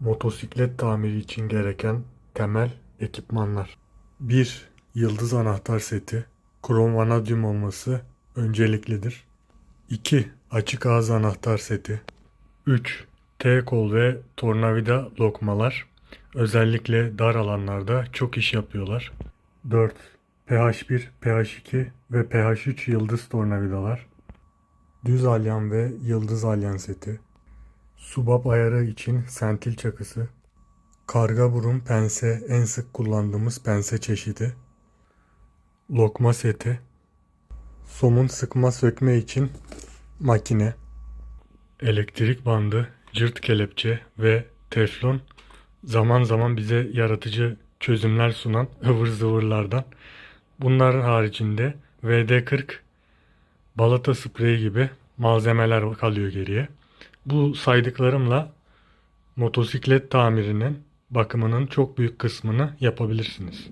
Motosiklet tamiri için gereken temel ekipmanlar. 1. Yıldız anahtar seti. Krom vanadyum olması önceliklidir. 2. Açık ağız anahtar seti. 3. T-kol ve tornavida lokmalar. Özellikle dar alanlarda çok iş yapıyorlar. 4. PH1, PH2 ve PH3 yıldız tornavidalar. Düz alyan ve yıldız alyan seti. Subap ayarı için sentil çakısı. Karga burun pense en sık kullandığımız pense çeşidi. Lokma seti. Somun sıkma sökme için makine. Elektrik bandı, cırt kelepçe ve teflon zaman zaman bize yaratıcı çözümler sunan ıvır zıvırlardan. Bunların haricinde VD40 balata spreyi gibi malzemeler kalıyor geriye. Bu saydıklarımla motosiklet tamirinin bakımının çok büyük kısmını yapabilirsiniz.